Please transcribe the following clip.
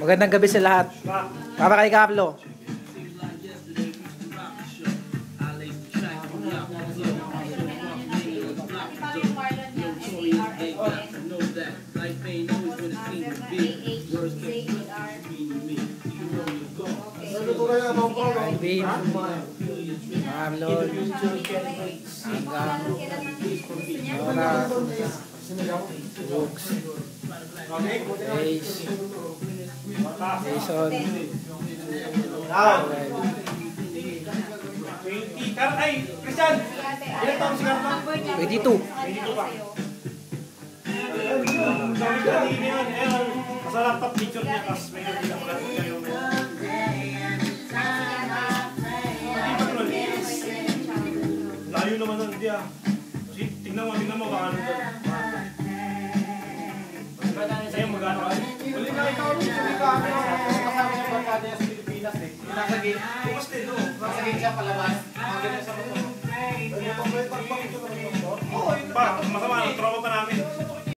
Magandang gabi sa lahat. Para kay Carlo. Alvin, Marlon, Hanggang, Nora, Brooks, Ace, Jason, 20. Kar ay, Christian! Ilan taon si Carla? 22. Sabi ko kanina yun, nasa laptop picture niya, tapos may nakita ko lang kayo. Hindi ba tuloy? Layo naman tingnan mo, tingnan mo, baka kasama sa barkada sa Pilipinas eh. Nasa gate. Bukas din, no? Nasa gate siya palabas. Mga ganyan sa motor. Pa, masama, tropa pa